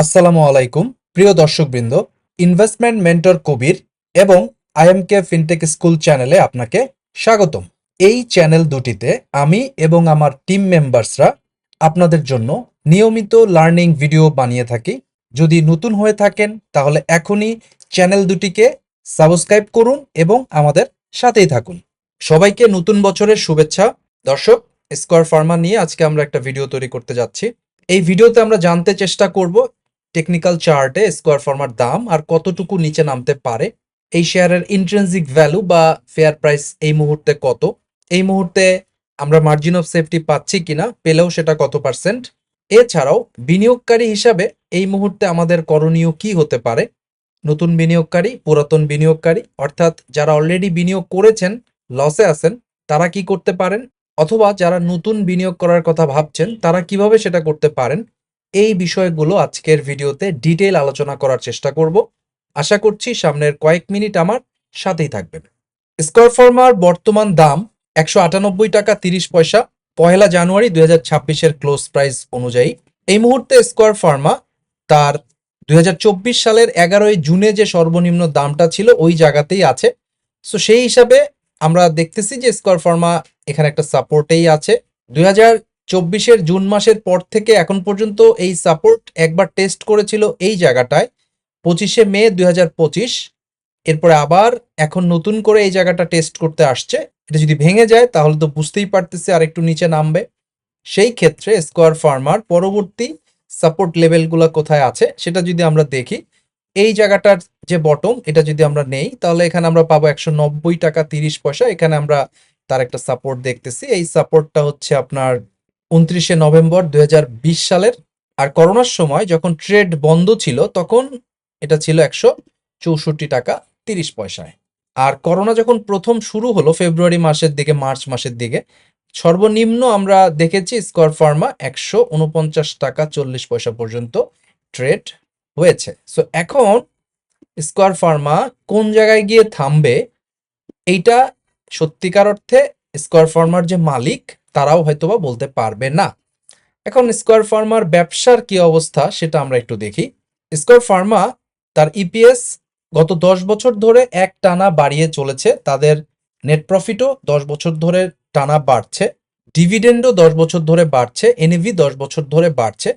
আসসালামু আলাইকুম, প্রিয় দর্শকবৃন্দ ইনভেস্টমেন্ট মেন্টর কবির এবং আইএমকে ফিনটেক স্কুল চ্যানেলে আপনাকে স্বাগতম। এই চ্যানেল দুটিতে আমি এবং আমার টিম মেম্বার্সরা আপনাদের জন্য নিয়মিত লার্নিং ভিডিও বানিয়ে থাকি। যদি নতুন হয়ে থাকেন, তাহলে এখনই চ্যানেল দুটিকে সাবস্ক্রাইব করুন এবং আমাদের সাথেই থাকুন। সবাইকে নতুন বছরের শুভেচ্ছা। দর্শক স্কোয়ার ফার্মা নিয়ে আজকে আমরা একটা ভিডিও তৈরি করতে যাচ্ছি। এই ভিডিওতে আমরা জানতে চেষ্টা করব টেকনিক্যাল চার্টে স্কোয়ার ফার্মার দাম আর কতটুকু নিচে নামতে পারে, এই শেয়ারের ইন্ট্রেন্সিক ভ্যালু বা ফেয়ার প্রাইস এই মুহূর্তে কত, এই মুহূর্তে আমরা মার্জিন অফ সেফটি পাচ্ছি কিনা, পেলেও সেটা কত পার্সেন্ট এছাড়াও বিনিয়োগকারী হিসাবে এই মুহূর্তে আমাদের করণীয় কি হতে পারে, নতুন বিনিয়োগকারী, পুরাতন বিনিয়োগকারী, অর্থাৎ যারা অলরেডি বিনিয়োগ করেছেন লসে আছেন, তারা কি করতে পারেন, অথবা যারা নতুন বিনিয়োগ করার কথা ভাবছেন, তারা কীভাবে সেটা করতে পারেন এই বিষয়গুলো আজকের ভিডিওতে ডিটেল আলোচনা করার চেষ্টা করব। আশা করছি সামনের কয়েক মিনিট আমার সাথেই থাকবেন। স্কোয়ার ফার্মার বর্তমান দাম একশো আটানব্বই টাকা তিরিশ পয়সা পহেলা জানুয়ারি দুই হাজার ছাব্বিশের ক্লোজ প্রাইস অনুযায়ী। এই মুহূর্তে স্কোয়ার ফার্মা তার দুই হাজার চব্বিশ সালের এগারোই জুনে যে সর্বনিম্ন দামটা ছিল ওই জায়গাতেই আছে। সো সেই হিসাবে আমরা দেখতেছি যে স্কোয়ার ফার্মা এখানে একটা সাপোর্টেই আছে। দুই হাজার চব্বিশের জুন মাসের পর থেকে এখন পর্যন্ত এই সাপোর্ট একবার টেস্ট করেছিল এই জায়গাটায়, পঁচিশে মে দুই হাজার পঁচিশ। এরপরে আবার এখন নতুন করে এই জায়গাটা টেস্ট করতে আসছে। এটা যদি ভেঙে যায়, তাহলে তো বুঝতেই পারতেছি আর একটু নিচে নামবে। সেই ক্ষেত্রে স্কোয়ার ফার্মার পরবর্তী সাপোর্ট লেভেলগুলো কোথায় আছে, সেটা যদি আমরা দেখি, এই জায়গাটার যে বটম, এটা যদি আমরা নেই, তাহলে এখানে আমরা পাবো একশো নব্বই টাকা তিরিশ পয়সা। এখানে আমরা তার একটা সাপোর্ট দেখতেছি। এই সাপোর্টটা হচ্ছে আপনার উনত্রিশে নভেম্বর দুই হাজার বিশ সালের, আর করোনার সময় যখন ট্রেড বন্ধ ছিল, তখন এটা ছিল একশো চৌষট্টি টাকা তিরিশ পয়সায়। আর করোনা যখন প্রথম শুরু হলো ফেব্রুয়ারি মাসের দিকে, মার্চ মাসের দিকে, সর্বনিম্ন আমরা দেখেছি স্কোয়ার ফার্মা একশো উনপঞ্চাশ টাকা চল্লিশ পয়সা পর্যন্ত ট্রেড হয়েছে। সো এখন স্কোয়ার ফার্মা কোন জায়গায় গিয়ে থামবে, এইটা সত্যিকার অর্থে স্কোয়ার ফার্মার যে মালিক তারাও হয়তোবা বলতে পারবে না। এখন স্কোয়ার ফার্মার ব্যবসার কি অবস্থা সেটা আমরা একটু দেখি। স্কোয়ার ফার্মা তার ইপিএস গত দশ বছর ধরে এক টানা বাড়িয়ে চলেছে। তাদের নেট প্রফিটও দশ বছর ধরে টানা বাড়ছে। ডিভিডেন্ডও দশ বছর ধরে বাড়ছে। এনএভি দশ বছর ধরে বাড়ছে।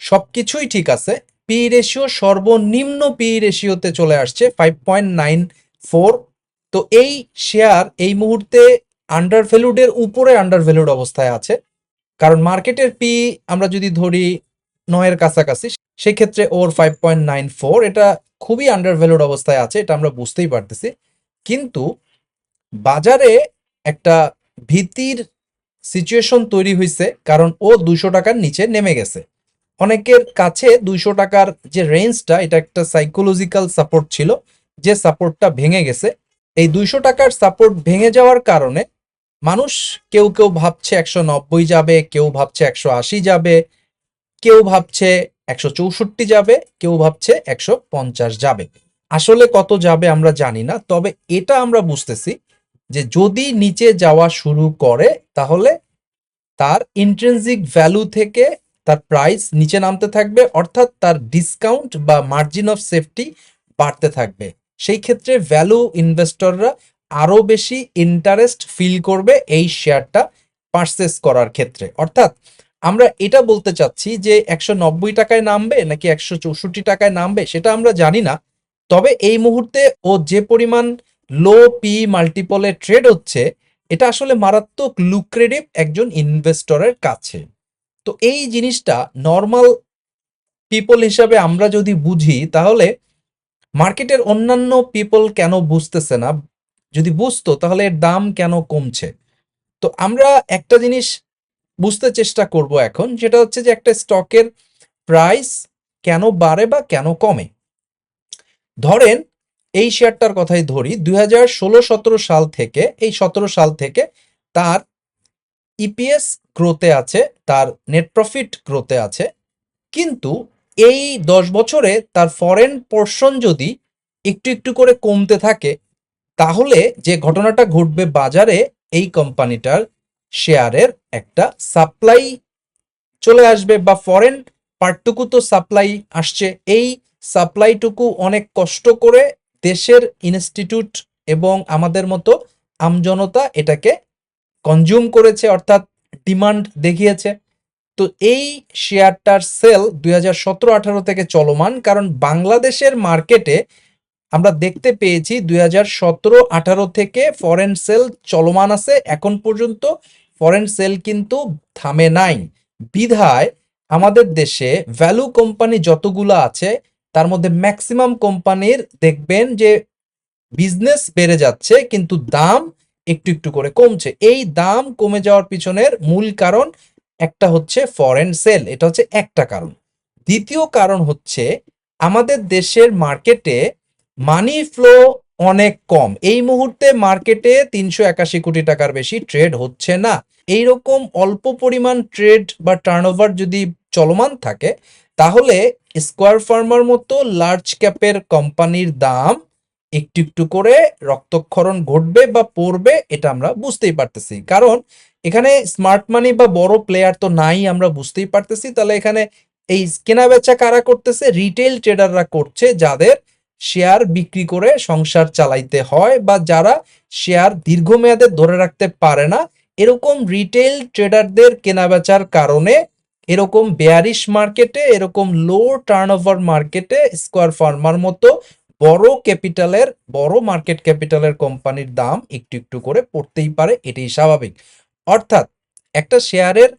সব কিছুই ঠিক আছে। পি রেশিও সর্বনিম্ন পি রেশিওতে চলে আসছে ফাইভ পয়েন্ট নাইন ফোর তো এই শেয়ার এই মুহূর্তে আন্ডার ভ্যালুডের উপরে আন্ডার ভ্যালুড অবস্থায় আছে। কারণ মার্কেটের পি আমরা যদি ধরি নয়ের কাছাকাছি, সেক্ষেত্রে ওর ফাইভ পয়েন্ট নাইন ফোর এটা খুবই আন্ডার ভ্যালুড অবস্থায় আছে, এটা আমরা বুঝতেই পারতেছি। কিন্তু বাজারে একটা ভীতির সিচুয়েশন তৈরি হয়েছে কারণ ও দুশো টাকার নিচে নেমে গেছে। অনেকের কাছে দুইশো টাকার যে রেঞ্জটা এটা একটা সাইকোলজিক্যাল সাপোর্ট ছিল, যে সাপোর্টটা ভেঙে গেছে। এই দুইশো টাকার সাপোর্ট ভেঙে যাওয়ার কারণে মানুষ, কেউ কেউ ভাবছে একশো নব্বই যাবে, কেউ ভাবছে একশো আশি যাবে, কেউ ভাবছে একশো চৌষট্টি যাবে, কেউ ভাবছে একশো পঞ্চাশ যাবে। আসলে কত যাবে আমরা জানি না, তবে এটা আমরা বুঝতেছি যে যদি নিচে যাওয়া শুরু করে, তাহলে তার ইন্ট্রেন্সিক ভ্যালু থেকে তার প্রাইস নিচে নামতে থাকবে, অর্থাৎ তার ডিসকাউন্ট বা মার্জিন অফ সেফটি বাড়তে থাকবে। সেই ক্ষেত্রে ভ্যালু ইনভেস্টররা আরও বেশি ইন্টারেস্ট ফিল করবে এই শেয়ারটা পারচেস করার ক্ষেত্রে। অর্থাৎ আমরা এটা বলতে চাচ্ছি যে একশো নব্বই টাকায় নামবে নাকি একশো চৌষট্টি টাকায় নামবে সেটা আমরা জানি না। তবে এই মুহূর্তে ও যে পরিমাণ লো পি মাল্টিপলে ট্রেড হচ্ছে, এটা আসলে মারাত্মক লুক্রেটিভ একজন ইনভেস্টরের কাছে। তো এই জিনিসটা নর্মাল পিপল হিসাবে আমরা যদি বুঝি, তাহলে মার্কেটের অন্যান্য পিপল কেন বুঝতেছে না? যদি বুঝতো, তাহলে এর দাম কেন কমছে? তো আমরা একটা জিনিস বুঝতে চেষ্টা করব এখন, যেটা হচ্ছে যে একটা স্টকের প্রাইস কেন বাড়ে বা কেন কমে। ধরেন, এই শেয়ারটার কথাই ধরি, দুই হাজার ষোলো সতেরো সাল থেকে, এই সতেরো সাল থেকে তার ইপিএস গ্রোতে আছে, তার নেট প্রফিট গ্রোতে আছে, কিন্তু এই দশ বছরে তার ফরেন পোর্শন যদি একটু একটু করে কমতে থাকে তাহলে যে ঘটনাটা ঘটবে বাজারে, এই কোম্পানিটার শেয়ারের একটা সাপ্লাই চলে আসবে বা ফরেন পার্টটুকু তো সাপ্লাই আসছে। এই সাপ্লাইটুকু অনেক কষ্ট করে দেশের ইনস্টিটিউট এবং আমাদের মতো আমজনতা এটাকে কনজিউম করেছে, অর্থাৎ ডিমান্ড দেখিয়েছে। তো এই শেয়ারটার সেল দুই হাজার থেকে চলমান, কারণ বাংলাদেশের মার্কেটে আমরা দেখতে পেয়েছি দুই হাজার সতেরো, আঠারো থেকে ফরেন সেল চলমান আছে। এখন পর্যন্ত ফরেন সেল কিন্তু থামে নাই। বিধায় আমাদের দেশে ভ্যালু কোম্পানি যতগুলো আছে, তার মধ্যে ম্যাক্সিমাম কোম্পানির দেখবেন যে বিজনেস বেড়ে যাচ্ছে, কিন্তু দাম একটু একটু করে কমছে। এই দাম কমে যাওয়ার পিছনের মূল কারণ একটা হচ্ছে ফরেন সেল এটা হচ্ছে একটা কারণ। দ্বিতীয় কারণ হচ্ছে আমাদের দেশের মার্কেটে মানি ফ্লো অনেক কম। এই মুহূর্তে মার্কেটে তিনশো একাশি কোটি টাকার বেশি ট্রেড হচ্ছে না। এইরকম অল্প পরিমাণ ট্রেড বা টার্নওভার যদি চলমান থাকে, তাহলে স্কোয়ার ফার্মার মতো লার্জ ক্যাপের কোম্পানির দাম একটু একটু করে রক্তক্ষরণ ঘটবে বা পড়বে, এটা আমরা বুঝতেই পারতেছি। কারণ এখানে স্মার্ট মানি বা বড় প্লেয়ার তো নাই, আমরা বুঝতেই পারতেছি। তাহলে এখানে এই কেনা বেচা কারা করতেছে? রিটেল ট্রেডাররা করছে, যাদের শেয়ার বিক্রি করে সংসার চালাইতে হয় বা যারা শেয়ার দীর্ঘমেয়াদে ধরে রাখতে পারে না, এরকম রিটেল ট্রেডারদের কেনাবেচার কারণে এরকম বেয়ারিশ মার্কেটে এরকম লো টার্নওভার মার্কেটে স্কোয়ার ফার্মার মতো বড় ক্যাপিটালের বড় মার্কেট ক্যাপিটালের কোম্পানির দাম একটু একটু করে পড়তেই পারে, এটাই স্বাভাবিক। অর্থাৎ একটা শেয়ারের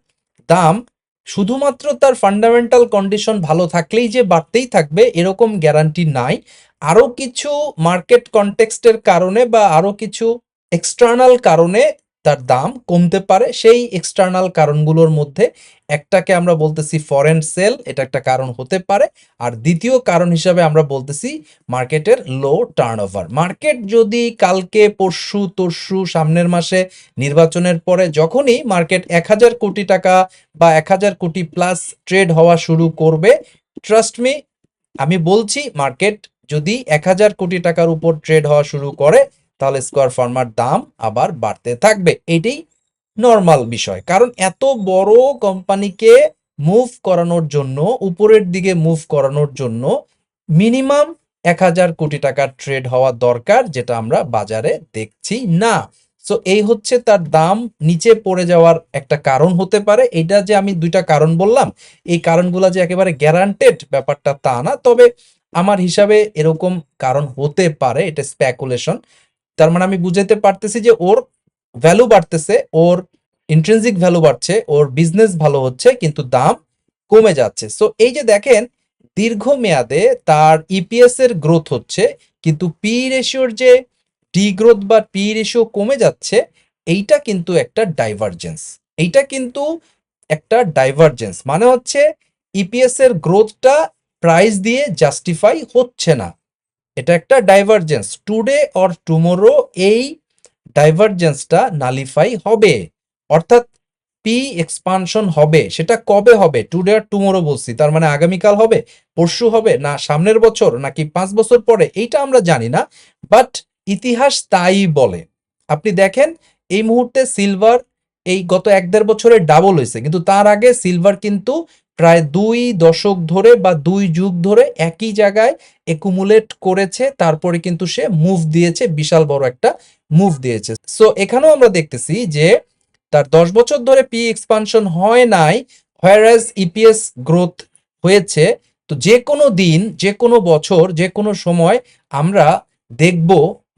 দাম শুধুমাত্র তার ফান্ডামেন্টাল কন্ডিশন ভালো থাকলেই যে বাড়তেই থাকবে, এরকম গ্যারান্টি নাই। আরও কিছু মার্কেট কনটেক্সটের কারণে বা আরও কিছু এক্সটার্নাল কারণে তার দাম কমতে পারে সেই এক্সটার্নাল কারণগুলোর মধ্যে। একটাকে আমরা বলতেছি ফরেন সেল এটা একটা কারণ হতে পারে। আর দ্বিতীয় কারণ হিসাবে আমরা বলতেছি মার্কেটের লো টার্নওভার মার্কেট যদি কালকে, পরশু, তরশু, সামনের মাসে, নির্বাচনের পরে যখনই মার্কেট এক হাজার কোটি টাকা বা এক হাজার কোটি প্লাস ট্রেড হওয়া শুরু করবে ট্রাস্ট মি আমি বলছি মার্কেট যদি এক হাজার কোটি টাকার উপর ট্রেড হওয়া শুরু করে তাহলে স্কোয়ার ফার্মার দাম আবার বাড়তে থাকবে। এটাই নর্মাল বিষয়। কারণ এত বড় কোম্পানিকে মুভ করানোর জন্য, উপরের দিকে মুভ করানোর জন্য মিনিমাম এক হাজার কোটি টাকার ট্রেড হওয়া দরকার, যেটা আমরা বাজারে দেখছি না। সো এই হচ্ছে তার দাম নিচে পড়ে যাওয়ার একটা কারণ হতে পারে। এটা যে আমি দুইটা কারণ বললাম, এই কারণগুলো যে একেবারে গ্যারান্টেড ব্যাপারটা তা না। তবে আমার হিসাবে এরকম কারণ হতে পারে, এটা স্প্যাকুলেশন তার মানে আমি বুঝাতে পারতেছি যে ওর ভ্যালু বাড়তেছে, ওর ইন্ট্রেন্সিক ভ্যালু বাড়ছে, ওর বিজনেস ভালো হচ্ছে, কিন্তু দাম কমে যাচ্ছে। সো এই যে দেখেন, দীর্ঘমেয়াদে তার ইপিএস এর গ্রোথ হচ্ছে, কিন্তু পি রেশিওর যে ডি গ্রোথ বা পি রেশিও কমে যাচ্ছে, এইটা কিন্তু একটা ডাইভারজেন্স এইটা কিন্তু একটা ডাইভারজেন্স মানে হচ্ছে ইপিএস এর গ্রোথটা প্রাইস দিয়ে জাস্টিফাই হচ্ছে না। এটা একটা ডাইভারজেন্স টুডে অর টুমোরো এই ডাইভারজেন্সটা নালিফাই হবে। অর্থাৎ পি এক্সপানশন হবে। সেটা কবে হবে? টুডে আর টুমোরো বলছি। তার মানে আগামীকাল হবে? পরশু হবে? না, সামনের বছর? নাকি পাঁচ বছর পরে? এইটা আমরা জানি না। বাট ইতিহাস তাই বলে। আপনি দেখেন, এই মুহূর্তে সিলভার এই গত এক দেড় বছরে ডাবল হয়েছে। কিন্তু তার আগে সিলভার কিন্তু প্রায় দুই দশক ধরে বা দুই যুগ ধরে একই জায়গায় একুমুলেট করেছে, তারপরে কিন্তু সে মুভ দিয়েছে, বিশাল বড় একটা মুভ দিয়েছে। সো এখানেও আমরা দেখতেছি যে তার দশ বছর ধরে পি এক্সপানশন হয় নাই হোয়ারাজ ইপিএস গ্রোথ হয়েছে। তো যে কোনো দিন, যে কোনো বছর, যে কোনো সময় আমরা দেখব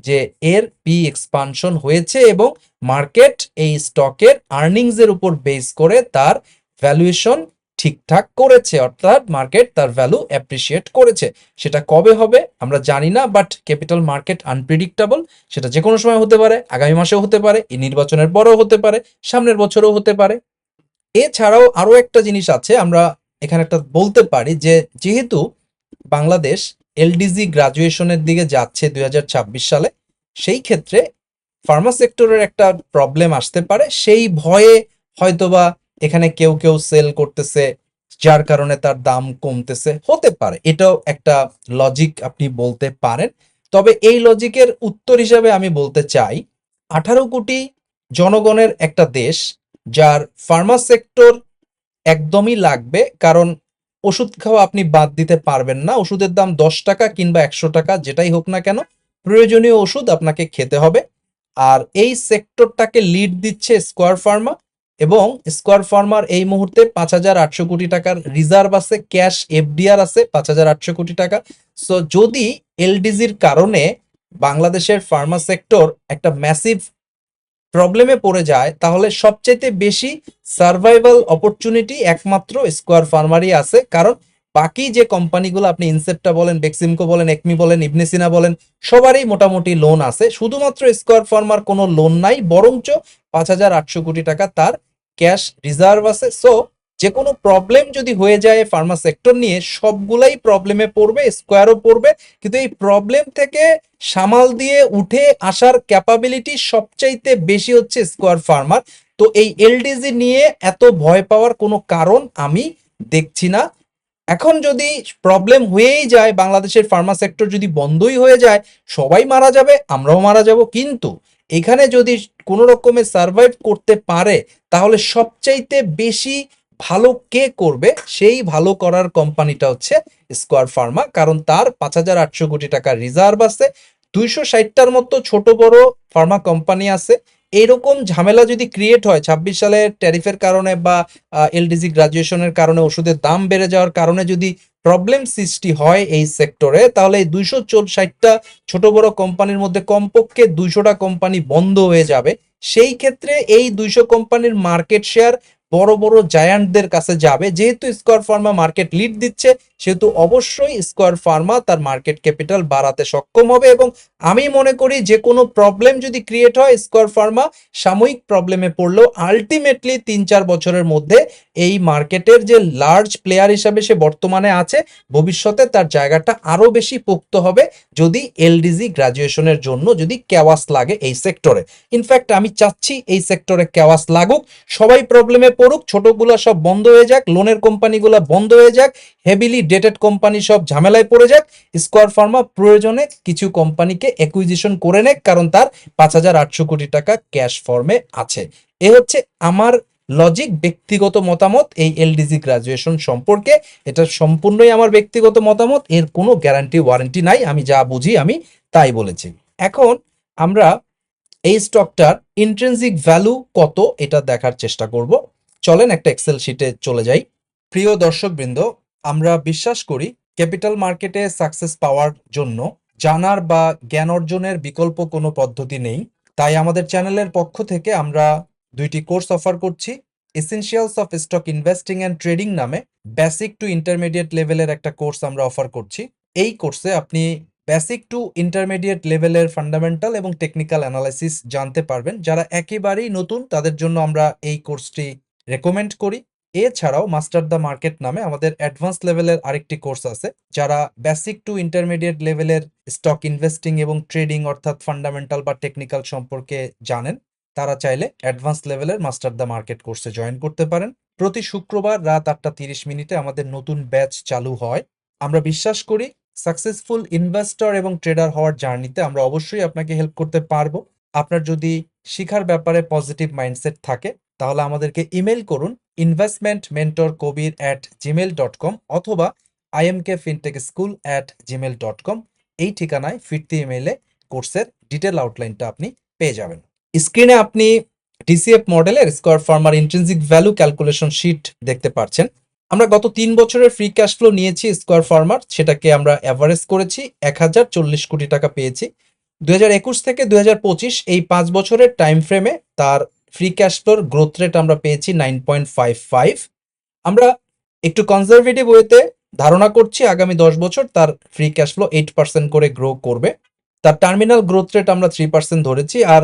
যে এর পি এক্সপানশন হয়েছে এবং মার্কেট এই স্টকের আর্নিংস এর উপর বেস করে তার ভ্যালুয়েশন ঠিকঠাক করেছে, অর্থাৎ মার্কেট তার ভ্যালু অ্যাপ্রিসিয়েট করেছে। সেটা কবে হবে আমরা জানি না বাট ক্যাপিটাল মার্কেট আনপ্রিডিক্টেবল সেটা যে কোনো সময় হতে পারে, আগামী মাসেও হতে পারে, এই নির্বাচনের পরেও হতে পারে, সামনের বছরও হতে পারে। এছাড়াও আরও একটা জিনিস আছে, আমরা এখানে একটা বলতে পারি যে যেহেতু বাংলাদেশ এলডিজি গ্রাজুয়েশনের দিকে যাচ্ছে দু হাজার ছাব্বিশ সালে, সেই ক্ষেত্রে ফার্মা সেক্টরের একটা প্রবলেম আসতে পারে। সেই ভয়ে হয়তোবা এখানে কেউ কেউ সেল করতেছে, যার কারণে তার দাম কমতেছে। হতে পারে, এটাও একটা লজিক আপনি বলতে পারেন। তবে এই লজিকের উত্তর হিসাবে আমি বলতে চাই, আঠারো কোটি জনগণের একটা দেশ, যার ফার্মা সেক্টর একদমই লাগবে, কারণ ওষুধ খাওয়া আপনি বাদ দিতে পারবেন না। ওষুধের দাম দশ টাকা কিংবা একশো টাকা, যেটাই হোক না কেন, প্রয়োজনীয় ওষুধ আপনাকে খেতে হবে। আর এই সেক্টরটাকে লিড দিচ্ছে স্কোয়ার ফার্মা এবং স্কোয়ার ফার্মার এই মুহূর্তে পাঁচ হাজার আটশো কোটি টাকার রিজার্ভ আছে, ক্যাশ এফডিআর আছে পাঁচ হাজার আটশো কোটি টাকা। সো যদি এলডিজির কারণে বাংলাদেশের ফার্মা সেক্টর একটা ম্যাসিভ প্রবলেমে পড়ে যায়, তাহলে সবচাইতে বেশি সার্ভাইভাল অপরচুনিটি একমাত্র স্কোয়ার ফার্মারই আছে। কারণ বাকি যে কোম্পানিগুলো আপনি ইনসেপ্টা বলেন বেক্সিমকো বলেন একমি বলেন ইবনেসিনা বলেন, সবারই মোটামুটি লোন আছে। শুধুমাত্র স্কোয়ার ফার্মার কোনো লোন নাই, বরঞ্চ পাঁচ হাজার আটশো কোটি টাকা তার ক্যাশ রিজার্ভ আছে। সো যে কোনো প্রবলেম যদি হয়ে যায় ফার্মা সেক্টর নিয়ে, সবগুলাই প্রবলেমে পড়বে স্কোয়ারও পড়বে। কিন্তু এই প্রবলেম থেকে সামাল দিয়ে উঠে আসার ক্যাপাবিলিটি সবচাইতে বেশি হচ্ছে স্কোয়ার ফার্মার তো এই এলডিজি নিয়ে এত ভয় পাওয়ার কোনো কারণ আমি দেখছি না। এখন যদি প্রবলেম হয়েই যায়, বাংলাদেশের ফার্মা সেক্টর যদি বন্ধই হয়ে যায়, সবাই মারা যাবে, আমরাও মারা যাব। কিন্তু এখানে যদি কোনো রকমে সার্ভাইভ করতে পারে, তাহলে সবচাইতে বেশি ভালো কে করবে? সেই ভালো করার কোম্পানিটা হচ্ছে স্কোয়ার ফার্মা কারণ তার পাঁচ হাজার আটশো কোটি টাকা রিজার্ভ আছে, দুইশো ষাটটার মতো ছোট বড় ফার্মা কোম্পানি আছে এইরকম ঝামেলা যদি ক্রিয়েট হয়, ছাব্বিশ সালের ট্যারিফের কারণে বা এলডিজি গ্রাজুয়েশনের কারণে ওষুধের দাম বেড়ে যাওয়ার কারণে যদি প্রবলেম সৃষ্টি হয় এই সেক্টরে তাহলে এই দুইশো ষাটটা ছোট বড় কোম্পানির মধ্যে কমপক্ষে দুইশোটা কোম্পানি বন্ধ হয়ে যাবে। সেই ক্ষেত্রে এই দুইশো কোম্পানির মার্কেট শেয়ার বড় বড় জায়ান্টদের কাছে যাবে। যেহেতু স্কোয়ার ফার্মা মার্কেট লিড দিচ্ছে সেহেতু অবশ্যই স্কোয়ার ফার্মা তার মার্কেট ক্যাপিটাল বাড়াতে সক্ষম হবে এবং আমি মনে করি যে কোনো প্রবলেম যদি ক্রিয়েট হয় স্কোয়ার ফার্মা সাময়িক প্রবলেমে পড়লেও আলটিমেটলি তিন চার বছরের মধ্যে এই মার্কেটের যে লার্জ প্লেয়ার হিসাবে সে বর্তমানে আছে, ভবিষ্যতে তার জায়গাটা আরও বেশি পোক্ত হবে যদি এলডিজি গ্রাজুয়েশনের জন্য যদি ক্যাওয়াস লাগে এই সেক্টরে ইনফ্যাক্ট আমি চাচ্ছি এই সেক্টরে ক্যাওয়াস লাগুক, সবাই প্রবলেমে পড়ুক, ছোটগুলো সব বন্ধ হয়ে যাক লোনের কোম্পানিগুলো বন্ধ হয়ে যাক হেভিলি ডেটেড কোম্পানি সব ঝামেলায় পড়ে যাক। স্কোয়ার ফার্মা প্রয়োজনে কিছু কোম্পানিকে অ্যাকুইজিশন করে নেক, কারণ তার পাঁচ হাজার আটশো কোটি টাকা ক্যাশ ফর্মে আছে। এ হচ্ছে আমার লজিক ব্যক্তিগত মতামত, এই এলডিজি গ্রাজুয়েশন সম্পর্কে। এটা সম্পূর্ণই আমার ব্যক্তিগত মতামত, এর কোনো গ্যারান্টি ওয়ারেন্টি নাই, আমি যা বুঝি আমি তাই বলেছি। এখন আমরা এই স্টকটার ইন্ট্রেন্সিক ভ্যালু কত, এটা দেখার চেষ্টা করব। চলেন একটা এক্সেল শিটে চলে যাই। প্রিয় দর্শকবৃন্দ আমরা বিশ্বাস করি ক্যাপিটাল মার্কেটে সাকসেস পাওয়ার জন্য জানার বা জ্ঞান অর্জনের বিকল্প কোনো পদ্ধতি নেই। তাই আমাদের চ্যানেলের পক্ষ থেকে আমরা দুইটি কোর্স অফার করছি। Essentials of stock investing and trading নামে বেসিক টু ইন্টারমিডিয়েট লেভেলের একটা কোর্স আমরা অফার করছি। এই কোর্সে আপনি বেসিক টু ইন্টারমিডিয়েট লেভেলের ফান্ডামেন্টাল এবং টেকনিক্যাল অ্যানালাইসিস জানতে পারবেন। যারা একেবারেই নতুন তাদের জন্য আমরা এই কোর্সটি রেকমেন্ড করি। এছাড়াও মাস্টার দ্য মার্কেট নামে আমাদের অ্যাডভান্স লেভেলের আরেকটি কোর্স আছে, যারা বেসিক টু ইন্টারমিডিয়েট লেভেলের স্টক ইনভেস্টিং এবং ট্রেডিং অর্থাৎ ফান্ডামেন্টাল বা টেকনিক্যাল সম্পর্কে জানেন, তারা চাইলে অ্যাডভান্স লেভেলের মাস্টার দ্য মার্কেট কোর্সে জয়েন করতে পারেন। প্রতি শুক্রবার রাত আটটা তিরিশ মিনিটে আমাদের নতুন ব্যাচ চালু হয়। আমরা বিশ্বাস করি সাকসেসফুল ইনভেস্টর এবং ট্রেডার হওয়ার জার্নিতে আমরা অবশ্যই আপনাকে হেল্প করতে পারব। আপনার যদি শিখার ব্যাপারে পজিটিভ মাইন্ডসেট থাকে তাহলে আমাদেরকে ইমেল করুন investment mentor Kabir at Gmail dot com অথবা IMK fintech school at Gmail dot com এই ঠিকানায় ফিরতি ইমেলে কোর্সের ডিটেল আউটলাইনটা আপনি পেয়ে যাবেন। স্ক্রিনে আপনি ডিসিএফ মডেলের স্কোয়ার ফার্মার ইন্ট্রেন্সিক ভ্যালু ক্যালকুলেশন শিট দেখতে পাচ্ছেন। আমরা গত তিন বছরের ফ্রি ক্যাশ ফ্লো নিয়েছি স্কোয়ার ফার্মার সেটাকে আমরা অ্যাভারেজ করেছি এক হাজার চল্লিশ কোটি টাকা পেয়েছি। দুই হাজার একুশ থেকে দুই হাজার পঁচিশ এই পাঁচ বছরের টাইম ফ্রেমে তার ফ্রি ক্যাশ ফ্লোর গ্রোথ রেট আমরা পেয়েছি নাইন পয়েন্ট ফাইভ ফাইভ আমরা একটু কনজারভেটিভ ওয়েতে ধারণা করছি আগামী দশ বছর তার free cash flow eight percent করে গ্রো করবে। তার টার্মিনাল গ্রোথ রেট আমরা থ্রি পার্সেন্ট ধরেছি আর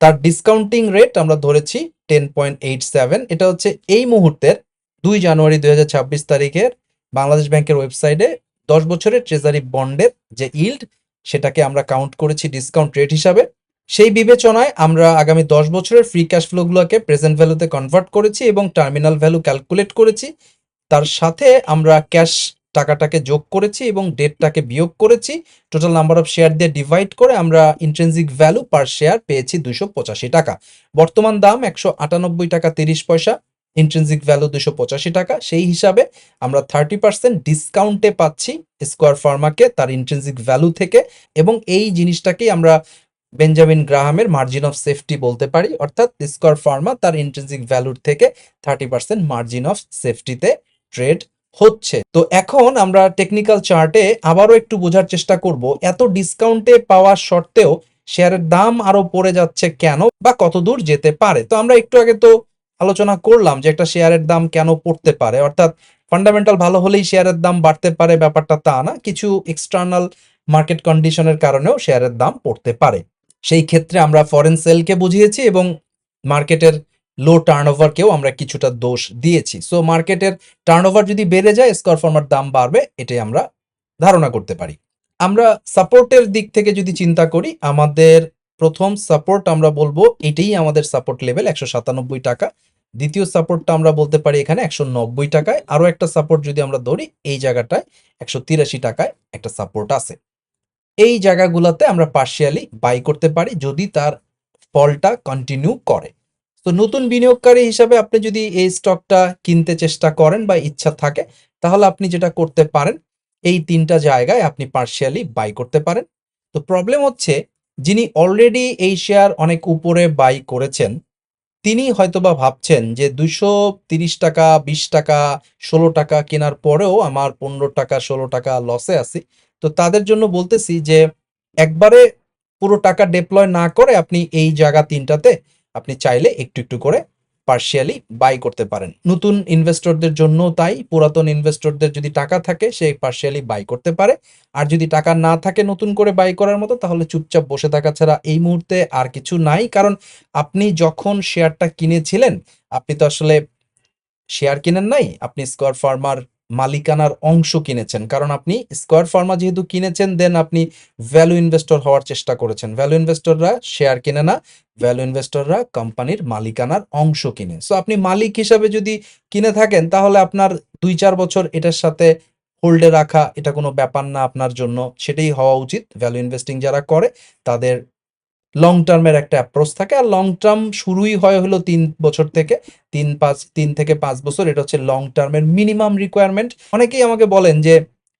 তার ডিসকাউন্টিং রেট আমরা ধরেছি টেন পয়েন্ট এইট সেভেন এটা হচ্ছে এই মুহূর্তের দুই জানুয়ারি দুই হাজার ছাব্বিশ তারিখের বাংলাদেশ ব্যাংকের ওয়েবসাইটে দশ বছরের ট্রেজারি বন্ডের যে ইল্ড সেটাকে আমরা কাউন্ট করেছি ডিসকাউন্ট রেট হিসাবে। সেই বিবেচনায় আমরা আগামী দশ বছরের ফ্রি ক্যাশ ফ্লোগুলোকে প্রেজেন্ট ভ্যালুতে কনভার্ট করেছি এবং টার্মিনাল ভ্যালু ক্যালকুলেট করেছি। তার সাথে আমরা ক্যাশ টাকাটাকে যোগ করেছি এবং ডেটটাকে বিয়োগ করেছি। টোটাল নাম্বার অফ শেয়ার দিয়ে ডিভাইড করে আমরা ইন্ট্রেন্সিক ভ্যালু পার শেয়ার পেয়েছি দুশো পঁচাশি টাকা। বর্তমান দাম একশো আটানব্বই টাকা তিরিশ পয়সা ইন্ট্রেন্সিক ভ্যালু দুশো পঁচাশি টাকা। সেই হিসাবে আমরা থার্টি পার্সেন্ট ডিসকাউন্টে পাচ্ছি স্কোয়ার ফার্মাকে তার ইন্ট্রেন্সিক ভ্যালু থেকে এবং এই জিনিসটাকেই আমরা বেঞ্জামিন গ্রাহামের মার্জিন অফ সেফটি বলতে পারি, অর্থাৎ স্কোয়ার ফার্মা তার ইন্ট্রেন্সিক ভ্যালুর থেকে থার্টি পার্সেন্ট মার্জিন অফ সেফটিতে ট্রেড হচ্ছে। তো এখন আমরা টেকনিক্যাল চার্টে আবারও একটু বোঝার চেষ্টা করব, এত ডিসকাউন্টে পাওয়া সত্ত্বেও শেয়ারের দাম আরও পড়ে যাচ্ছে কেন বা কত দূর যেতে পারে? তো আমরা একটু আগে তো আলোচনা করলাম যে একটা শেয়ারের দাম কেন পড়তে পারে, অর্থাৎ ফান্ডামেন্টাল ভালো হলেই শেয়ারের দাম বাড়তে পারে, ব্যাপারটা তা না, কিছু এক্সটার্নাল মার্কেট কন্ডিশনের কারণেও শেয়ারের দাম পড়তে পারে। সেই ক্ষেত্রে আমরা ফরেন সেলকে বুঝিয়েছি এবং মার্কেটের লো টার্নওভারকেও আমরা কিছুটা দোষ দিয়েছি। সো মার্কেটের টার্নওভার যদি বেড়ে যায় স্কোয়ার ফর্মার দাম বাড়বে, এটাই আমরা ধারণা করতে পারি। আমরা সাপোর্টের দিক থেকে যদি চিন্তা করি, আমাদের প্রথম সাপোর্ট আমরা বলব, এটাই আমাদের সাপোর্ট লেভেল একশো সাতানব্বই টাকা। দ্বিতীয় সাপোর্টটা আমরা বলতে পারি এখানে একশো নব্বই টাকায়। আরও একটা সাপোর্ট যদি আমরা ধরি, এই জায়গাটায় একশো তিরাশি টাকায় একটা সাপোর্ট আছে। এই জায়গাগুলোতে আমরা পার্শিয়ালি বাই করতে পারি যদি তার ফলটা কন্টিনিউ করে। তো নতুন বিনিয়োগকারী হিসাবে আপনি যদি এই স্টকটা কিনতে চেষ্টা করেন বা ইচ্ছা থাকে, তাহলে আপনি যেটা করতে পারেন, এই তিনটা জায়গায় আপনি পার্শিয়ালি বাই করতে পারেন। তো প্রবলেম হচ্ছে, যিনি অলরেডি এই শেয়ার অনেক উপরে বাই করেছেন, তিনি হয়তোবা ভাবছেন যে দুশো তিরিশ টাকা, বিশ টাকা, ষোলো টাকা কেনার পরেও আমার পনেরো টাকা, ষোলো টাকা লসে আছি। তো তাদের জন্য বলতেছি যে একবারে পুরো টাকা ডিপ্লয় না করে আপনি এই জায়গা তিনটাতে আপনি চাইলে একটু একটু করে পার্শিয়ালি বাই করতে পারেন। নতুন ইনভেস্টরদের জন্য তাই, পুরাতন ইনভেস্টরদের যদি টাকা থাকে, সে পার্শিয়ালি বাই করতে পারে। আর যদি টাকা না থাকে নতুন করে বাই করার মতো, তাহলে চুপচাপ বসে থাকা ছাড়া এই মুহূর্তে আর কিছু নাই। কারণ আপনি যখন শেয়ারটা কিনেছিলেন, আপনি তো আসলে শেয়ার কিনেন নাই, আপনি স্কোয়ার ফার্মার মালিকানার অংশ কিনেছেন। কারণ আপনি স্কোয়ার ফার্মা যেহেতু কিনেছেন দেন আপনি ভ্যালু ইনভেস্টর হওয়ার চেষ্টা করেছেন। ভ্যালু ইনভেস্টররা শেয়ার কিনে না ভ্যালু ইনভেস্টররা কোম্পানির মালিকানার অংশ কিনে। সো আপনি মালিক হিসাবে যদি কিনে থাকেন, তাহলে আপনার দুই চার বছর এটার সাথে হোল্ডে রাখা, এটা কোনো ব্যাপার না আপনার জন্য। সেটাই হওয়া উচিত। ভ্যালু ইনভেস্টিং যারা করে, তাদের লং টার্মের একটা অ্যাপ্রোচ থাকে। আর লং টার্ম শুরুই হয় হলো তিন বছর থেকে, তিন পাঁচ, তিন থেকে পাঁচ বছর। এটা হচ্ছে লং টার্মের মিনিমাম রিকোয়ারমেন্ট অনেকেই আমাকে বলেন যে,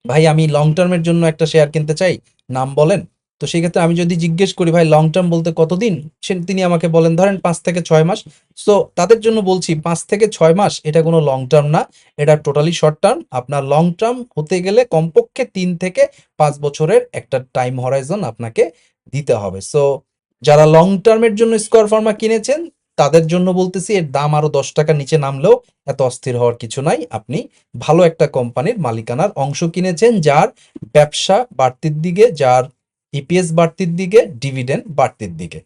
ভাই, আমি লং টার্মের জন্য একটা শেয়ার কিনতে চাই। নাম বলেন। তো সেই ক্ষেত্রে আমি যদি জিজ্ঞেস করি, ভাই লং টার্ম বলতে কতদিন? সে তিনি আমাকে বলেন, ধরেন পাঁচ থেকে ছয় মাস। সো তাদের জন্য বলছি, পাঁচ থেকে ছয় মাস, এটা কোনো লং টার্ম না। এটা টোটালি শর্ট টার্ম আপনার লং টার্ম হতে গেলে কমপক্ষে তিন থেকে পাঁচ বছরের একটা টাইম হরাইজন আপনাকে দিতে হবে। সো যারা লং টার্মের জন্য স্কোয়ার ফার্মা কিনেছেন, তাদের জন্য বলতেছি এর দাম আরও দশ টাকা নিচে নামলেও এত অস্থির হওয়ার কিছু নাই। আপনি ভালো একটা কোম্পানির মালিকানার অংশ কিনেছেন যার ব্যবসা বাড়তির দিকে, যার ইপিএস বাড়তির দিকে ডিভিডেন্ড বাড়তির দিকে।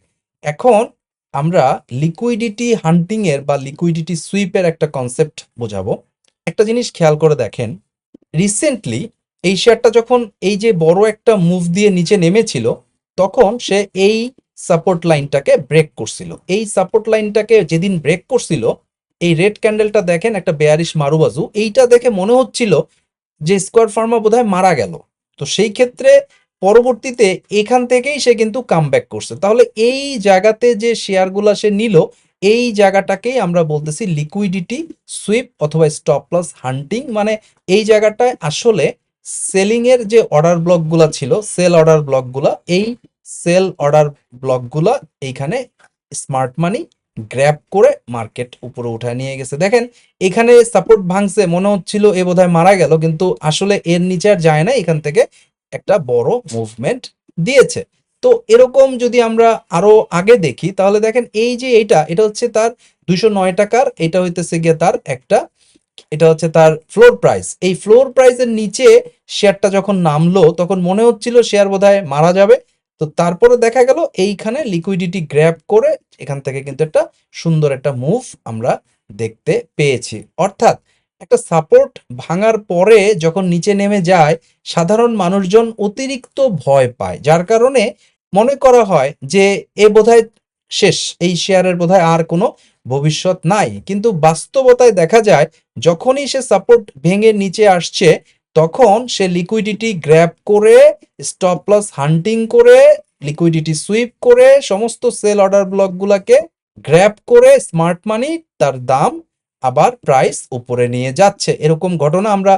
এখন আমরা লিকুইডিটি হান্টিং এর বা লিকুইডিটি সুইপের একটা কনসেপ্ট বোঝাবো। একটা জিনিস খেয়াল করে দেখেন রিসেন্টলি এই শেয়ারটা যখন এই যে বড় একটা মুভ দিয়ে নিচে নেমেছিল, তখন সে এই সাপোর্ট লাইনটাকে ব্রেক করছিল। এই সাপোর্ট লাইনটাকে যেদিন ব্রেক করছিল, এই রেড ক্যান্ডেলটা দেখেন একটা বেয়ারিশ মারুবাজু, এইটা দেখে মনে হচ্ছিল যে স্কোয়ার ফার্মা বোধহয় মারা গেল। তো সেই ক্ষেত্রে পরবর্তীতে এখান থেকেই সে কিন্তু কাম করছে। তাহলে এই জায়গাতে যে শেয়ারগুলা সে নিল, এই জায়গাটাকেই আমরা বলতেছি লিকুইডিটি সুইপ অথবা স্টপ লস হান্টিং মানে এই জায়গাটায় আসলে সেলিং এর যে অর্ডার ব্লকগুলা ছিল সেল অর্ডার ব্লকগুলা এই সেল অর্ডার ব্লকগুলা এইখানে স্মার্ট মানি গ্র্যাব করে মার্কেট উপরে উঠায় নিয়ে গেছে। দেখেন, এখানে সাপোর্ট ভাঙছে, মনে হচ্ছিল এ বোধহয় মারা গেল, কিন্তু আসলে এর নিচে আর যায় না, এখান থেকে একটা বড় মুভমেন্ট দিয়েছে। তো এরকম যদি আমরা আরও আগে দেখি, তাহলে দেখেন এই যে এইটা, এটা হচ্ছে তার দুইশো নয় টাকার, এটা হইতেছে গিয়ে তার একটা, এটা হচ্ছে তার ফ্লোর প্রাইস এই ফ্লোর প্রাইসের নিচে শেয়ারটা যখন নামলো, তখন মনে হচ্ছিল শেয়ার বোধহয় মারা যাবে তো তারপরে দেখা গেল এইখানে লিকুইডিটি গ্র্যাব করে এখান থেকে কিন্তু একটা সুন্দর একটা মুভ আমরা দেখতে পেয়েছি। অর্থাৎ একটা সাপোর্ট ভাঙার পরে যখন নিচে নেমে যায়, সাধারণ মানুষজন অতিরিক্ত ভয় পায়। যার কারণে মনে করা হয় যে এ বোধহয় শেষ, এই শেয়ারের বোধহয় আর কোনো ভবিষ্যৎ নাই। কিন্তু বাস্তবতায় দেখা যায়, যখনই সে সাপোর্ট ভেঙে নিচে আসছে তখন সে লিকুইডিটি গ্র্যাব করে স্টপ লস হান্টিং করে লিকুইডিটি সুইপ করে, সমস্ত সেল অর্ডার ব্লকগুলোকে গ্র্যাব করে স্মার্ট মানি তার দাম আবার প্রাইস উপরে নিয়ে যাচ্ছে। এরকম ঘটনা আমরা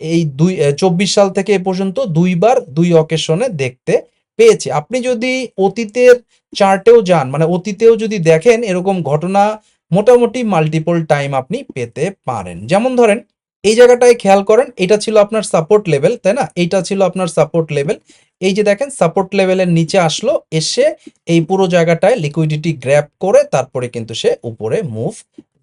এই দুই চব্বিশ সাল থেকে এ পর্যন্ত দুইবার, দুই অকেশনে দেখতে পেয়েছি। আপনি যদি অতীতের চার্টেও যান মানে অতীতেও যদি দেখেন, এরকম ঘটনা মোটামুটি মাল্টিপল টাইম আপনি পেতে পারেন। যেমন ধরেন এই জায়গাটায় খেয়াল করেন, এটা ছিল আপনার সাপোর্ট লেভেল তাই না? এইটা ছিল আপনার সাপোর্ট লেভেল এই যে দেখেন সাপোর্ট লেভেলের নিচে আসলো, এসে এই পুরো জায়গাটায় লিকুইডিটি গ্র্যাপ করে তারপরে কিন্তু সে উপরে মুভ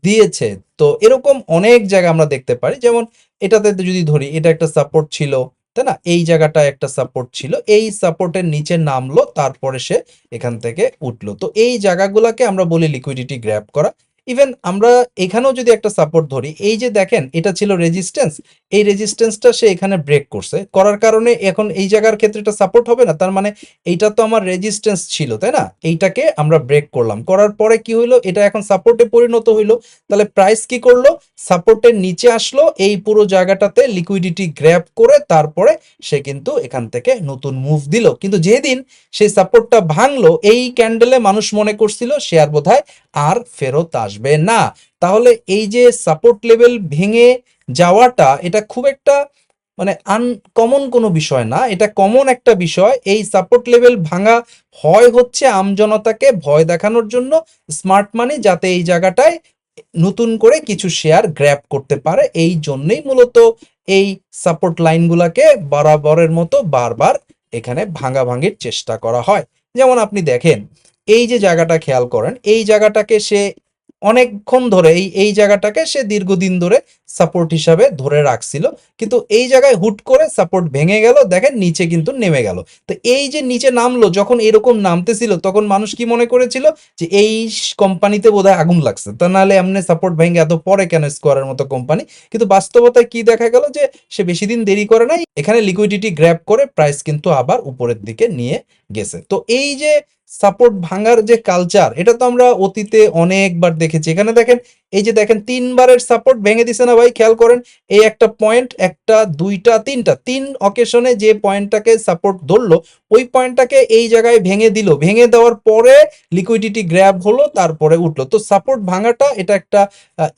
দিয়েছে। তো এরকম অনেক জায়গা আমরা দেখতে পারি, যেমন এটাতে যদি ধরি, এটা একটা সাপোর্ট ছিল, তাই না? এই জায়গাটায় একটা সাপোর্ট ছিল, এই সাপোর্টের নিচে নামলো, তারপরে সে এখান থেকে উঠল। তো এই জায়গাগুলোকে আমরা বলি লিকুইডিটি গ্র্যাপ করা। ইভেন আমরা এখানেও যদি একটা সাপোর্ট ধরি, এই যে দেখেন, এটা ছিল রেজিস্ট্যান্স এই রেজিস্ট্যান্সটা সে এখানে ব্রেক করছে। করার কারণে এখন এই জায়গার ক্ষেত্রে এটা সাপোর্ট হবে না, তার মানে এইটা তো আমার রেজিস্ট্যান্স ছিল, তাই না? এইটাকে আমরা ব্রেক করলাম। করার পরে কি হইল? এটা এখন সাপোর্টে পরিণত হইল। তাহলে প্রাইস কি করল? সাপোর্টের নিচে আসলো, এই পুরো জায়গাটাতে লিকুইডিটি গ্র্যাব করে তারপরে সে কিন্তু এখান থেকে নতুন মুভ দিল। কিন্তু যেদিন সেই সাপোর্টটা ভাঙলো, এই ক্যান্ডেলে মানুষ মনে করছিল শেয়ার বোধহয় আর ফেরত আসবে না, তাহলে এই যে সাপোর্ট লেভেল ভেঙে যাওয়াটা, এটা খুব একটা মানে আনকমন কোনো বিষয় না। এটা কমন একটা বিষয়। এই সাপোর্ট লেভেল ভাঙা হয় হচ্ছে আমজনতাকে ভয় দেখানোর জন্য স্মার্ট মানি যাতে এই জায়গাটায় নতুন করে কিছু শেয়ার গ্র্যাপ করতে পারে। এই জন্যই মূলত এই সাপোর্ট লাইনগুলোকে বরাবরের মতো বারবার এখানে ভাঙা ভাঙির চেষ্টা করা হয়। যেমন আপনি দেখেন, এই যে জায়গাটা খেয়াল করেন, এই জায়গাটাকে সে অনেকক্ষণ ধরে এই এই জায়গাটাকে সে দীর্ঘদিন ধরে সাপোর্ট হিসাবে ধরে রাখছিল। কিন্তু এই জায়গায় হুট করে সাপোর্ট ভেঙে গেল, দেখেন নিচে কিন্তু নেমে গেল। তো এই যে নিচে নামলো, যখন এরকম নামতেছিল, তখন মানুষ কি মনে করেছিল? যে এই কোম্পানিতে বোধহয় আগুন লাগছে। তা নাহলে এমনি সাপোর্ট ভেঙে এত পরে কেন স্কোয়ারের মতো কোম্পানি কিন্তু বাস্তবতায় কি দেখা গেল? যে সে বেশি দিন দেরি করে নাই, এখানে লিকুইডিটি গ্র্যাব করে প্রাইস কিন্তু আবার উপরের দিকে নিয়ে গেছে। তো এই যে সাপোর্ট ভাঙার যে কালচার এটা তো আমরা অতীতে অনেকবার দেখেছি। এখানে দেখেন এই যে দেখেন, তিনবারের সাপোর্ট ভেঙে দিছে না ভাই, খেয়াল করেন, এই একটা পয়েন্ট একটা, দুইটা, তিনটা, তিন অকেশনে যে পয়েন্টটাকে সাপোর্ট ধরলো, ওই পয়েন্টটাকে এই জায়গায় ভেঙে দিল। ভেঙে দেওয়ার পরে লিকুইডিটি গ্র্যাব হলো, তারপরে উঠল। তো সাপোর্ট ভাঙাটা, এটা একটা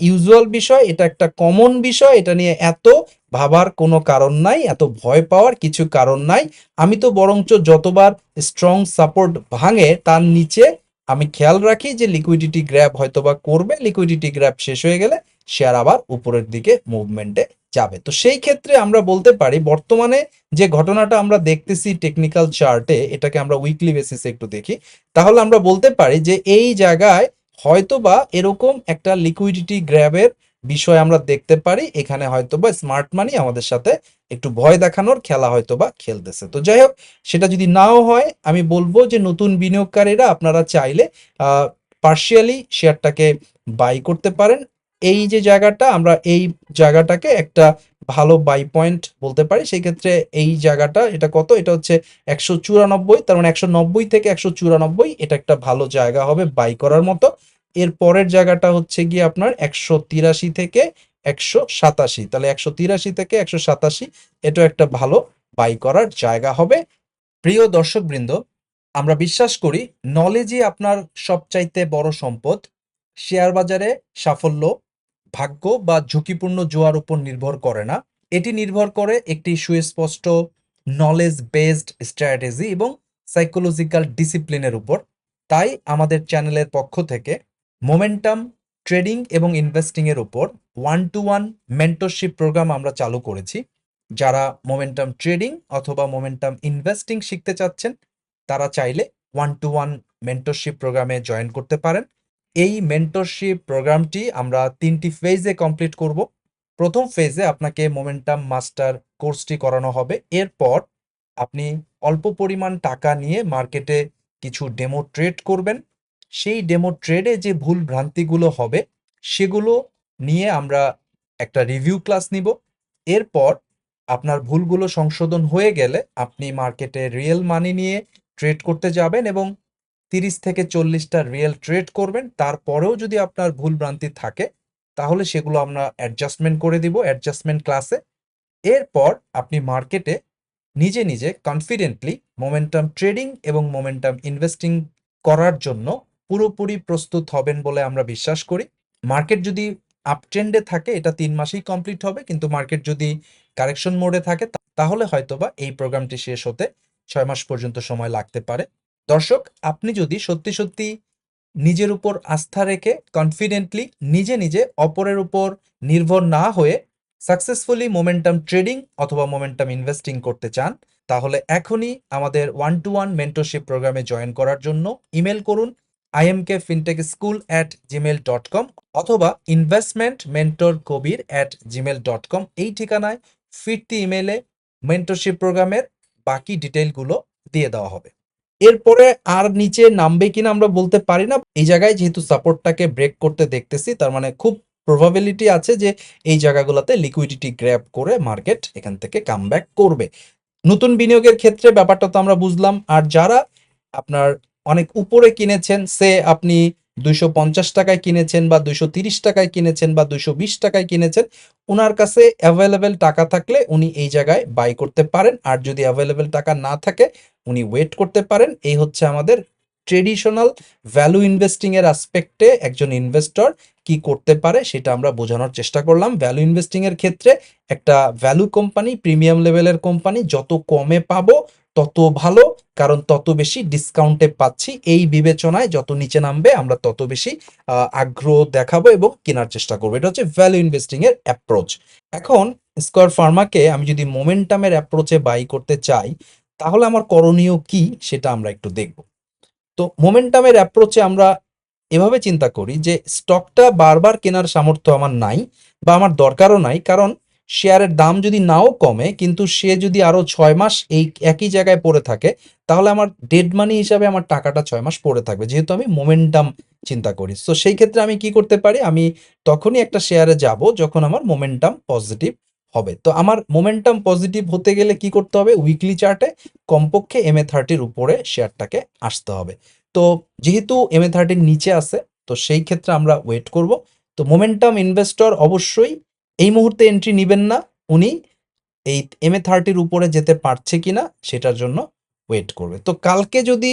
ইউজুয়াল বিষয়, এটা একটা কমন বিষয়, এটা নিয়ে এত ভাবার কোনো কারণ নাই, এত ভয় পাওয়ার কিছু কারণ নাই। আমি তো বরঞ্চ যতবার স্ট্রং সাপোর্ট ভাঙে, তার নিচে আমি খেয়াল রাখি যে লিকুইডিটি গ্র্যাব হয়তোবা করবে লিকুইডিটি গ্র্যাব শেষ হয়ে গেলে শেয়ার আবার উপরের দিকে মুভমেন্টে যাবে। তো সেই ক্ষেত্রে আমরা বলতে পারি, বর্তমানে যে ঘটনাটা আমরা দেখতেছি টেকনিক্যাল চার্টে এটাকে আমরা উইকলি বেসিসে একটু দেখি, তাহলে আমরা বলতে পারি যে এই জায়গায় হয়তোবা এরকম একটা লিকুইডিটি গ্র্যাবের বিষয় আমরা দেখতে পারি, এখানে হয়তোবা স্মার্ট মানি আমাদের সাথে একটু ভয় দেখানোর খেলা হয়তোবা খেলতেছে। তো যাই হোক, সেটা যদি নাও হয়, আমি বলব যে নতুন বিনিয়োগকারীরা আপনারা চাইলে পার্শিয়ালি শেয়ারটাকে বাই করতে পারেন। এই যে জায়গাটা, আমরা এই জায়গাটাকে একটা ভালো বাই পয়েন্ট বলতে পারি। সেই ক্ষেত্রে এই জায়গাটা, এটা কত? এটা হচ্ছে একশো চুরানব্বই, তার মানে একশো নব্বই থেকে একশো চুরানব্বই, এটা একটা ভালো জায়গা হবে বাই করার মতো। এর পরের জায়গাটা হচ্ছে গিয়ে আপনার একশো তিরাশি থেকে একশো সাতাশি। তাহলে একশো তিরাশি থেকে একশো সাতাশি এটা একটা ভালো বাই করার জায়গা হবে। প্রিয় দর্শকবৃন্দ, আমরা বিশ্বাস করি নলেজই আপনার সবচাইতে বড় সম্পদ। শেয়ার বাজারে সাফল্য, ভাগ্য বা ঝুঁকিপূর্ণ জোয়ার উপর নির্ভর করে না। এটি নির্ভর করে একটি সুস্পষ্ট নলেজ বেসড স্ট্র্যাটেজি এবং সাইকোলজিক্যাল ডিসিপ্লিনের উপর। তাই আমাদের চ্যানেলের পক্ষ থেকে মোমেন্টাম ট্রেডিং এবং ইনভেস্টিং এর উপর one to one mentorship program আমরা চালু করেছি। যারা মোমেন্টাম ট্রেডিং অথবা মোমেন্টাম ইনভেস্টিং শিখতে চাচ্ছেন, তারা চাইলে ওয়ান টু ওয়ান মেন্টরশিপ প্রোগ্রামে জয়েন করতে পারেন। এই মেন্টরশিপ প্রোগ্রামটি আমরা তিনটি ফেজে কমপ্লিট করব। প্রথম ফেজে আপনাকে মোমেন্টাম মাস্টার কোর্সটি করানো হবে। এরপর আপনি অল্প পরিমাণ টাকা নিয়ে মার্কেটে কিছু ডেমো ট্রেড করবেন। সেই ডেমো ট্রেডে যে ভুল ভ্রান্তিগুলো হবে, সেগুলো নিয়ে আমরা একটা রিভিউ ক্লাস নিব। এরপর আপনার ভুলগুলো সংশোধন হয়ে গেলে আপনি মার্কেটে রিয়েল মানি নিয়ে ট্রেড করতে যাবেন এবং তিরিশ থেকে চল্লিশটা রিয়েল ট্রেড করবেন। তারপরেও যদি আপনার ভুল ভ্রান্তি থাকে, তাহলে সেগুলো আমরা অ্যাডজাস্টমেন্ট করে দিব অ্যাডজাস্টমেন্ট ক্লাসে এরপর আপনি মার্কেটে নিজে নিজে কনফিডেন্টলি মোমেন্টাম ট্রেডিং এবং মোমেন্টাম ইনভেস্টিং করার জন্য পুরোপুরি প্রস্তুত হবেন বলে আমরা বিশ্বাস করি। মার্কেট যদি আপট্রেন্ডে থাকে, এটা তিন মাসেই কমপ্লিট হবে। কিন্তু মার্কেট যদি কারেকশন মোডে থাকে তাহলে হয়তোবা এই প্রোগ্রামটি শেষ হতে ছয় মাস পর্যন্ত সময় লাগতে পারে। দর্শক, আপনি যদি সত্যি সত্যি নিজের উপর আস্থা রেখে কনফিডেন্টলি নিজে নিজে অপরের উপর নির্ভর না হয়ে সাকসেসফুলি মোমেন্টাম ট্রেডিং অথবা মোমেন্টাম ইনভেস্টিং করতে চান, তাহলে এখনই আমাদের ওয়ান টু ওয়ান মেন্টরশিপ প্রোগ্রামে জয়েন করার জন্য ইমেল করুন। IMK fintech school at Gmail dot com অথবা investment mentor Kabir at Gmail dot com এই ঠিকানায় ফিরতি ইমেলে মেন্টরশিপ প্রোগ্রামের বাকি ডিটেলগুলো দিয়ে দেওয়া হবে। এরপরে আর নিচে নামবে কিনা আমরা বলতে পারি না। এই জায়গায় যেহেতু সাপোর্টটাকে ব্রেক করতে দেখতেছি, তার মানে খুব প্রবাবিলিটি আছে যে এই জায়গাগুলোতে লিকুইডিটি গ্র্যাব করে মার্কেট এখান থেকে কামব্যাক করবে। নতুন বিনিয়োগের ক্ষেত্রে ব্যাপারটা তো আমরা বুঝলাম। আর যারা আপনার অনেক উপরে কিনেছেন, সে আপনি দুইশো পঞ্চাশ টাকায় কিনেছেন বা দুইশো তিরিশ টাকায় কিনেছেন বা দুইশো বিশ টাকায় কিনেছেন ওনার কাছে অ্যাভেলেবেল টাকা থাকলে উনি এই জায়গায় বাই করতে পারেন। আর যদি অ্যাভেলেবেল টাকা না থাকে, উনি ওয়েট করতে পারেন। এই হচ্ছে আমাদের ট্রেডিশনাল ভ্যালু ইনভেস্টিং এর অ্যাসপেক্টে একজন ইনভেস্টর কি করতে পারে সেটা আমরা বোঝানোর চেষ্টা করলাম। ভ্যালু ইনভেস্টিং এর ক্ষেত্রে একটা ভ্যালু কোম্পানি প্রিমিয়াম লেভেলের কোম্পানি যত কমে পাবো তত ভালো, কারণ তত বেশি ডিসকাউন্টে পাচ্ছি। এই বিবেচনায় যত নিচে নামবে আমরা তত বেশি আগ্রহ দেখাবো এবং কেনার চেষ্টা করব। এটা হচ্ছে ভ্যালু ইনভেস্টিং এর অ্যাপ্রোচ এখন স্কোয়ার ফার্মাকে আমি যদি মোমেন্টামের অ্যাপ্রোচে বাই করতে চাই, তাহলে আমার করণীয় কি সেটা আমরা একটু দেখব। তো মোমেন্টামের অ্যাপ্রোচে আমরা এভাবে চিন্তা করি যে স্টকটা বারবার কেনার সামর্থ্য আমার নাই বা আমার দরকারও নাই, কারণ শেয়ারের দাম যদি নাও কমে, কিন্তু সে যদি আরও ছয় মাস এই একই জায়গায় পড়ে থাকে, তাহলে আমার ডেড মানি হিসাবে আমার টাকাটা ছয় মাস পড়ে থাকবে, যেহেতু আমি মোমেন্টাম চিন্তা করি। তো সেই ক্ষেত্রে আমি কি করতে পারি? আমি তখনই একটা শেয়ারে যাব যখন আমার মোমেন্টাম পজিটিভ হবে। তো আমার মোমেন্টাম পজিটিভ হতে গেলে কি করতে হবে? উইকলি চার্টে কমপক্ষে এম এ থার্টির উপরে শেয়ারটাকে আসতে হবে। তো যেহেতু এম এ থার্টির নিচে আছে, তো সেই ক্ষেত্রে আমরা ওয়েট করব। তো মোমেন্টাম ইনভেস্টর অবশ্যই এই মুহূর্তে এন্ট্রি নেবেন না। উনি এই এম এ থার্টির উপরে যেতে পারছে কিনা সেটার জন্য ওয়েট করবে। তো কালকে যদি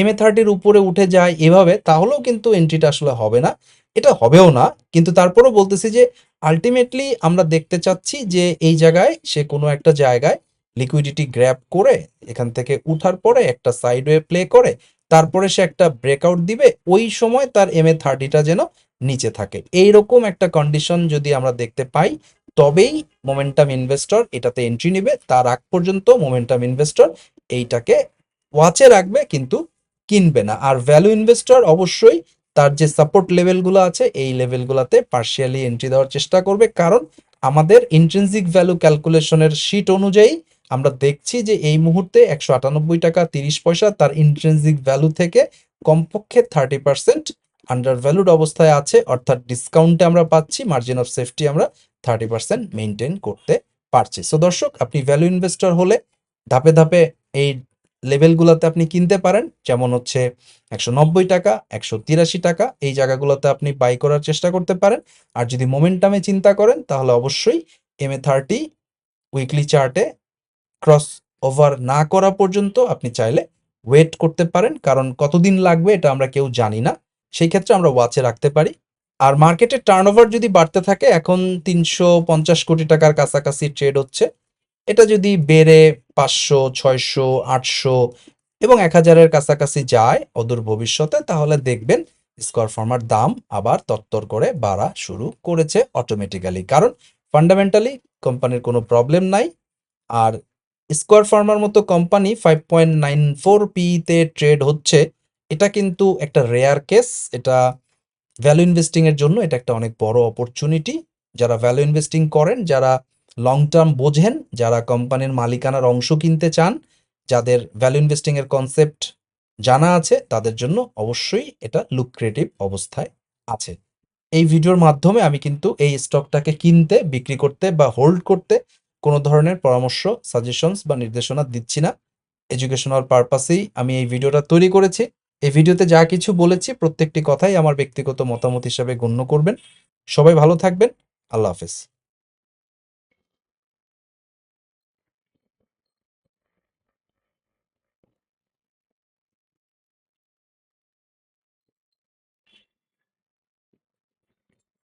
এম এ থার্টির উপরে উঠে যায় এভাবে, তাহলেও কিন্তু এন্ট্রিটা আসলে হবে না। এটা হবেও না, কিন্তু তারপরেও বলতেছি যে আলটিমেটলি আমরা দেখতে চাচ্ছি যে, এই জায়গায় সে কোনো একটা জায়গায় লিকুইডিটি গ্র্যাব করে, এখান থেকে উঠার পরে একটা সাইডওয়ে প্লে করে, তারপরে সে একটা ব্রেকআউট দিবে, ওই সময় তার এম এ থার্টিটা যেন নিচে থাকে। এইরকম একটা কন্ডিশন যদি আমরা দেখতে পাই, তবেই মোমেন্টাম ইনভেস্টর এটাতে এন্ট্রি নেবে, তার আগ পর্যন্ত মোমেন্টাম ইনভেস্টর এইটাকে ওয়াচে রাখবে, কিন্তু কিনবে না। আর ভ্যালু ইনভেস্টর অবশ্যই তার যে সাপোর্ট লেভেলগুলো আছে, এই লেভেলগুলোতে পার্শিয়ালি এন্ট্রি দেওয়ার চেষ্টা করবে। কারণ আমাদের ইন্ট্রেন্সিক ভ্যালু ক্যালকুলেশনের শিট অনুযায়ী আমরা দেখছি যে এই মুহূর্তে একশো আটানব্বই টাকা তিরিশ পয়সা তার ইন্ট্রেন্সিক ভ্যালু থেকে কমপক্ষে থার্টি পার্সেন্ট আন্ডার ভ্যালুড অবস্থায় আছে। অর্থাৎ ডিসকাউন্টে আমরা পাচ্ছি মার্জিন অফ সেফটি আমরা থার্টি পার্সেন্ট মেনটেন করতে পারছি। সো দর্শক, আপনি ভ্যালু ইনভেস্টর হলে ধাপে ধাপে এই লেভেলগুলোতে আপনি কিনতে পারেন, যেমন হচ্ছে একশো নব্বই টাকা, একশো তিরাশি টাকা, এই জায়গাগুলোতে আপনি বাই করার চেষ্টা করতে পারেন। আর যদি মোমেন্টামে চিন্তা করেন, তাহলে অবশ্যই এম এ থার্টি উইকলি চার্টে ক্রস ওভার না করা পর্যন্ত আপনি চাইলে ওয়েট করতে পারেন, কারণ কতদিন লাগবে এটা আমরা কেউ জানি না। সেই ক্ষেত্রে আমরা ওয়াচে রাখতে পারি। আর মার্কেটের টার্নওভার যদি বাড়তে থাকে, এখন তিনশো পঞ্চাশ কোটি টাকার কাছাকাছি ট্রেড হচ্ছে। এটা যদি বেড়ে পাঁচশো, ছয়শো, আটশো এবং এক হাজারের কাছাকাছি যায় অদূর ভবিষ্যতে, তাহলে দেখবেন স্কোয়ার ফার্মার দাম আবার তত্তর করে বাড়া শুরু করেছে অটোমেটিক্যালি কারণ ফান্ডামেন্টালি কোম্পানির কোনো প্রবলেম নাই। আর স্কোয়ার ফার্মার মতো company five point nine four পিতে ট্রেড হচ্ছে, এটা কিন্তু একটা রেয়ার কেস এটা ভ্যালু ইনভেস্টিং এর জন্য এটা একটা অনেক বড় অপরচুনিটি যারা ভ্যালু ইনভেস্টিং করেন, যারা লং টার্ম বোঝেন যারা কোম্পানির মালিকানার অংশ কিনতে চান, যাদের ভ্যালু ইনভেস্টিং এর কনসেপ্ট জানা আছে, তাদের জন্য অবশ্যই এটা লুক্রেটিভ অবস্থায় আছে। এই ভিডিওর মাধ্যমে আমি কিন্তু এই স্টকটাকে কিনতে, বিক্রি করতে বা হোল্ড করতে কোনো ধরনের পরামর্শ সাজেশনস বা নির্দেশনা দিচ্ছি না। এডুকেশনাল পারপাসেই আমি এই ভিডিওটা তৈরি করেছি। এই ভিডিওতে যা কিছু বলেছি, প্রত্যেকটি কথাই আমার ব্যক্তিগত মতামত হিসাবে গণ্য করবেন। সবাই ভালো থাকবেন। আল্লাহ হাফেজ।